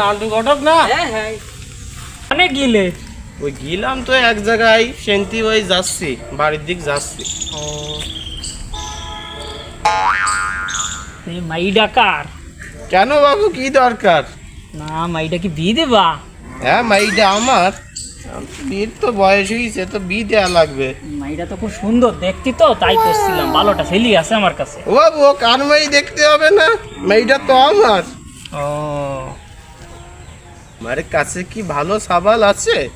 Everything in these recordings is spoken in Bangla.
নান্টু ঘটক না? হ্যাঁ হ্যাঁ। অনেক গিলে? ওই গেলাম তো এক জায়গায় সেন্তি ওই যাচ্ছি বাড়ির দিক যাচ্ছি। ও। মাইডা কার? কেন বাবু কি দরকার? না মাইডা কি বিয়ে দেবা? হ্যাঁ মাইটা আমার। বিয়ের তো বয়স হয়েছে তো বিয়ে দেওয়া লাগবে। মাইডা তো খুব সুন্দর দেখতে তো তাই করছিলাম। ভালোটা ছেলি আছে আমার কাছে। ও বাবু ও কার মাই দেখতে হবে না? মাইটা তো আমার। ও। আমার কাছে কি ভালো সাবাল আছে?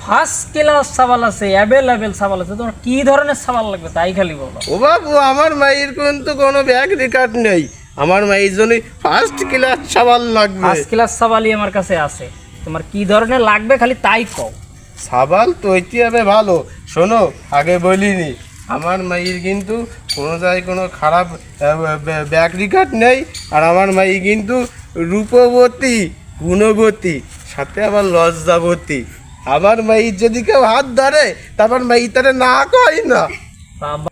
ফার্স্ট ক্লাস সাবাল আছে অ্যাভেলেবেল সাবাল আছে। তোমার কি ধরনের সাবাল লাগবে তাই খালি বলো। ও বাবু আমার মায়ের কিন্তু কোনো ব্যাগ রেকর্ড নেই। আমার মায়ের জন্য ফার্স্ট ক্লাস সাবাল লাগবে। ফার্স্ট ক্লাস সাবালই আমার কাছে আছে। তোমার কি ধরনের লাগবে খালি তাই কও। সাবাল তো হইতে হবে ভালো। শোনো আগে বলিনি। আমার মায়ের কিন্তু কোনো জায়গায় কোনো খারাপ ব্যাক রিকার্ড নেই। আর আমার মাই কিন্তু রূপবতী গুণবতী সাথে আবার লজ্জাবতী। আমার মায়ের যদি কেউ হাত ধরে তারপর মাই তারা না কয় না। বাবা।